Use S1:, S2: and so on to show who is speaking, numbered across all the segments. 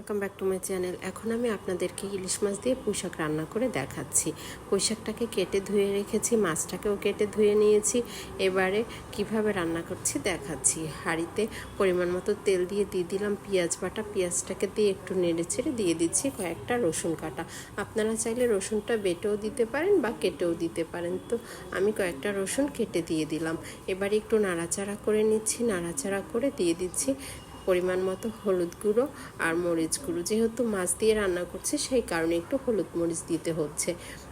S1: Welcome back to my channel এখন আমি আপনাদেরকে ইলিশ মাছ দিয়ে পুঁইশাক রান্না করে দেখাচ্ছি। পুঁইশাকটাকে কেটে ধুয়ে রেখেছি, মাছটাকেও কেটে ধুয়ে নিয়েছি। এবারে কীভাবে রান্না করছি দেখাচ্ছি। হাঁড়িতে পরিমাণ মতো তেল দিয়ে দিয়ে দিলাম পেঁয়াজ বাটা। পেঁয়াজটাকে দিয়ে একটু নেড়ে ছেড়ে দিয়ে দিচ্ছি কয়েকটা রসুন কাটা। আপনারা চাইলে রসুনটা বেটেও দিতে পারেন বা কেটেও দিতে পারেন। তো আমি কয়েকটা রসুন কেটে দিয়ে দিলাম। এবারে একটু নাড়াচাড়া করে নিচ্ছি। নাড়াচাড়া করে দিয়ে দিচ্ছি পরিমাণ মতো হলুদ গুঁড়ো আর মরিচ গুঁড়ো। যেহেতু মাছ দিয়ে রান্না করছে, সেই কারণে একটু হলুদ মরিচ দিতে হচ্ছে।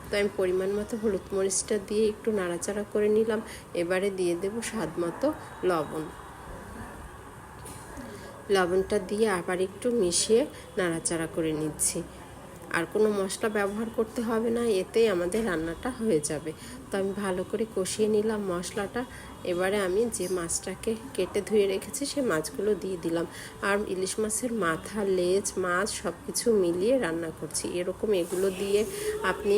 S1: তো আমি পরিমাণ মতো হলুদ মরিচটা দিয়ে একটু নাড়াচাড়া করে নিলাম। এবারে দিয়ে দেব স্বাদ মতো লবণ। লবণটা দিয়ে আবার একটু মিশিয়ে নাড়াচাড়া করে নিচ্ছি। আর কোনো মশলা ব্যবহার করতে হবে না, এতেই আমাদের রান্নাটা হয়ে যাবে। তো আমি ভালো করে কষিয়ে নিলাম মশলাটা। এবারে আমি যে মাছটাকে কেটে ধুয়ে রেখেছি সে মাছগুলো দিয়ে দিলাম। আর ইলিশ মাছের মাথা, লেজ, মাছ সব কিছু মিলিয়ে রান্না করছি। এরকম এগুলো দিয়ে আপনি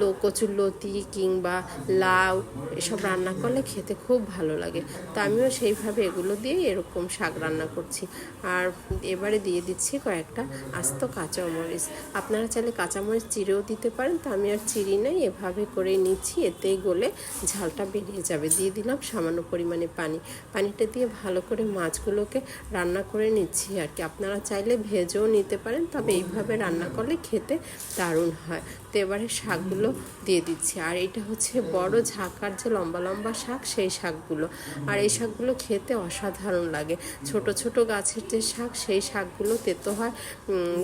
S1: লো, কচুর লতি কিংবা লাউ, এসব রান্না করলে খেতে খুব ভালো লাগে। তো আমিও সেইভাবে এগুলো দিয়ে এরকম শাক রান্না করছি। আর এবারে দিয়ে দিচ্ছি কয়েকটা আস্ত কাঁচামরিচ। আপনারা চাইলে কাঁচামরিচ চিড়েও দিতে পারেন, তো আমি আর চিড়ি নাই, এভাবে করে নিচ্ছি এতেই গলে ঝালটা বেরিয়ে যাবে। দিয়ে দিলাম সামান্য পরিমাণে পানি। পানিটা দিয়ে ভালো করে মাছগুলোকে রান্না করে নিচ্ছি আর কি। আপনারা চাইলে ভেজেও নিতে পারেন, তবে এইভাবে রান্না করলে খেতে দারুণ হয়। তো এবারে শাকগুলো দিয়ে দিচ্ছি। আর এটা হচ্ছে বড় ঝাঁকার যে লম্বা লম্বা শাক, সেই শাকগুলো। আর এই শাকগুলো খেতে অসাধারণ লাগে। ছোট ছোট গাছের যে শাক, সেই শাকগুলো তেতো হয়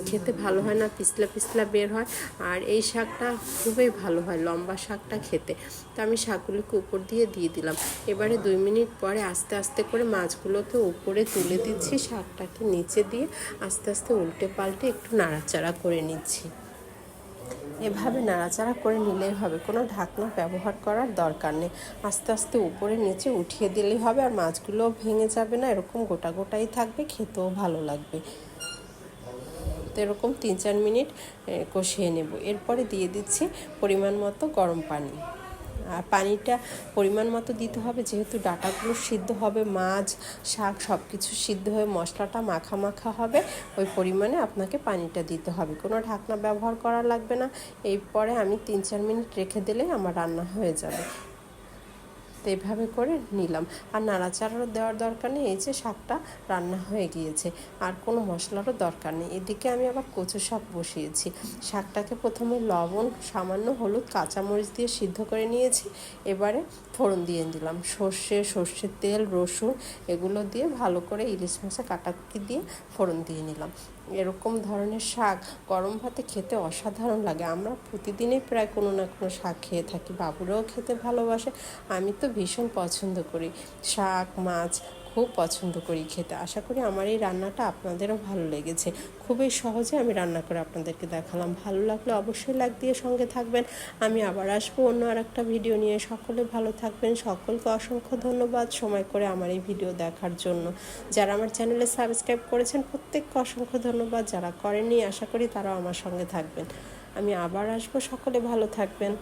S1: খেতে ভালো হয় না, পিছলা পিছলা বের হয়। আর এই শাকটা খুবই ভালো হয়, লম্বা শাকটা খেতে। তো আমি শাকগুলোকে উপর দিয়ে দিয়ে দিলাম। এবারে দুই মিনিট পরে আস্তে আস্তে করে মাছগুলোকে উপরে তুলে দিচ্ছি, শাকটাকে নিচে দিয়ে আস্তে আস্তে উল্টে পাল্টে একটু নাড়াচাড়া করে নিচ্ছি। এভাবে নাড়াচাড়া করে নিলেই হবে, কোনো ঢাকনা ব্যবহার করার দরকার নেই। আস্তে আস্তে উপরে নিচে উঠিয়ে দিলেই হবে, আর মাছগুলোও ভেঙে যাবে না, এরকম গোটা গোটাই থাকবে, খেতেও ভালো লাগবে। তো এরকম তিন চার মিনিট কষিয়ে নেব। এরপরে দিয়ে দিচ্ছি পরিমাণ মতো গরম পানি। আর পানিটা পরিমাণ মতো দিতে হবে, যেহেতু ডাটাগুলো সিদ্ধ হবে, মাছ, শাক সব কিছু সিদ্ধ হয়ে মশলাটা মাখা মাখা হবে, ওই পরিমাণে আপনাকে পানিটা দিতে হবে। কোনো ঢাকনা ব্যবহার করা লাগবে না। এরপরে আমি তিন চার মিনিট রেখে দিলে আমার রান্না হয়ে যাবে। তো এইভাবে করে নিলাম। আর নাড়াচাড়ারও দেওয়ার দরকার নেই, এই যে শাকটা রান্না হয়ে গিয়েছে। আর কোনো মশলারও দরকার নেই। এদিকে আমি আবার কচু শাক বসিয়েছি। শাকটাকে প্রথমে লবণ, সামান্য হলুদ, কাঁচামরিচ দিয়ে সিদ্ধ করে নিয়েছি। এবারে ফোড়ন দিয়ে দিলাম। সর্ষে সর্ষের তেল, রসুন, এগুলো দিয়ে ভালো করে ইলিশ মাছে কাটাকি দিয়ে ফোড়ন দিয়ে নিলাম। এরকম ধরনের শাক গরম ভাতে খেতে অসাধারণ লাগে। আমরা প্রতিদিনই প্রায় কোনো না কোনো শাক খেয়ে থাকি। বাবুরাও খেতে ভালোবাসে, আমি তো ভীষণ পছন্দ করি। শাক, মাছ খুব পছন্দ করি খেতে। আশা করি আমার এই রান্নাটা আপনাদেরও ভালো লেগেছে। খুবই সহজে আমি রান্না করে আপনাদেরকে দেখালাম। ভালো লাগলে অবশ্যই লাইক দিয়ে সঙ্গে থাকবেন। আমি আবার আসব অন্য আর একটা ভিডিও নিয়ে। সকলে ভালো থাকবেন। সকলকে অসংখ্য ধন্যবাদ সময় করে আমার এই ভিডিও দেখার জন্য। যারা আমার চ্যানেলে সাবস্ক্রাইব করেছেন, প্রত্যেককে অসংখ্য ধন্যবাদ। যারা করেননি, আশা করি তারাও আমার সঙ্গে থাকবেন। আমি আবার আসব। সকলে ভালো থাকবেন।